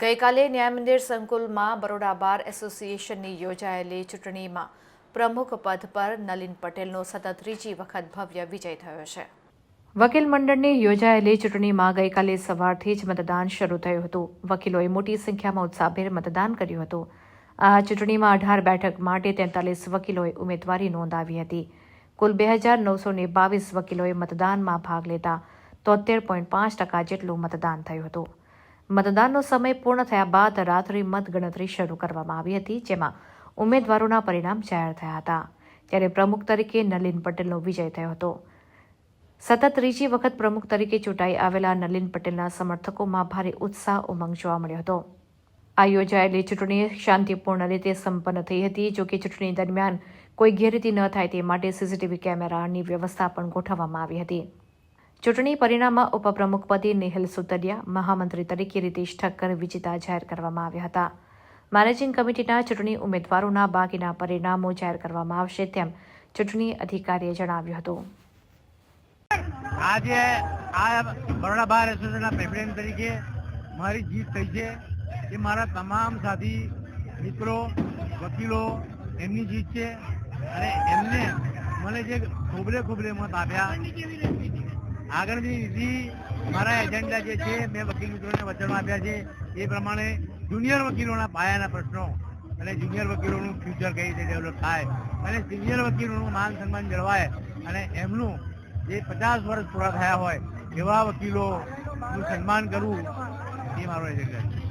ગઈકાલે ન્યાય મંદિર સંકુલમાં બરોડા બાર એસોસિએશનની યોજાયેલી ચૂંટણીમાં પ્રમુખ પદ પર નલિન પટેલનો સતત ત્રીજી વખત ભવ્ય વિજય થયો છે. વકીલ મંડળની યોજાયેલી ચૂંટણીમાં ગઈકાલે સવારથી જ મતદાન શરૂ થયું હતું. વકીલોએ મોટી સંખ્યામાં ઉત્સાહભેર મતદાન કર્યું હતું. આ ચૂંટણીમાં અઢાર બેઠક માટે તેતાલીસ વકીલોએ ઉમેદવારી નોંધાવી હતી. કુલ બે હજાર નવસો ને બાવીસ વકીલોએ મતદાનમાં ભાગ લેતા તોતેર પોઈન્ટ પાંચ ટકા જેટલું મતદાન થયું હતું. મતદાનનો સમય પૂર્ણ થયા બાદ રાત્રિ મતગણતરી શરૂ કરવામાં આવી હતી, જેમાં ઉમેદવારોના પરિણામ જાહેર થયા હતા. ત્યારે પ્રમુખ તરીકે નલિન પટેલનો વિજય થયો હતો. સતત ત્રીજી વખત પ્રમુખ તરીકે ચૂંટાઈ આવેલા નલિન પટેલના સમર્થકોમાં ભારે ઉત્સાહ ઉમંગ જોવા મળ્યો હતો. આ યોજાયેલી ચૂંટણી શાંતિપૂર્ણ રીતે સંપન્ન થઈ હતી. જોકે ચૂંટણી દરમિયાન કોઈ ગેરરીતિ ન થાય તે માટે સીસીટીવી કેમેરાની વ્યવસ્થા પણ ગોઠવવામાં આવી હતી. ચૂંટણી પરિણામમાં ઉપપ્રમુખ પદે નેહલ સુતરિયા, મહામંત્રી તરીકે રીતેશ ઠક્કર, વિજેતા જાહેર કરવામાં આવ્યા હતા. મેનેજિંગ કમિટીના ચૂંટણી ઉમેદવારોના બાકીના પરિણામો જાહેર કરવામાં આવશે તેમ ચૂંટણી અધિકારીએ જણાવ્યું હતું. આજે આ બરોડા બાર એસોસિએશનના પ્રેસિડેન્ટ તરીકે મારી જીત થઈ છે. એ મારા તમામ સાથી, મિત્રો, વકીલો, એમની જીત છે. અને એમને મને જે ખોબરે ખોબરે મત આપ્યા આગળની વિધિ મારા એજન્ડા જે છે, મેં વકીલ મિત્રોને વચનમાં આપ્યા છે, એ પ્રમાણે જુનિયર વકીલોના પાયાના પ્રશ્નો અને જુનિયર વકીલોનું ફ્યુચર કઈ રીતે ડેવલપ થાય અને સિનિયર વકીલોનું માન સન્માન જળવાય અને એમનું જે પચાસ વર્ષ પૂરા થયા હોય એવા વકીલોનું સન્માન કરવું એ મારો એજન્ડા છે.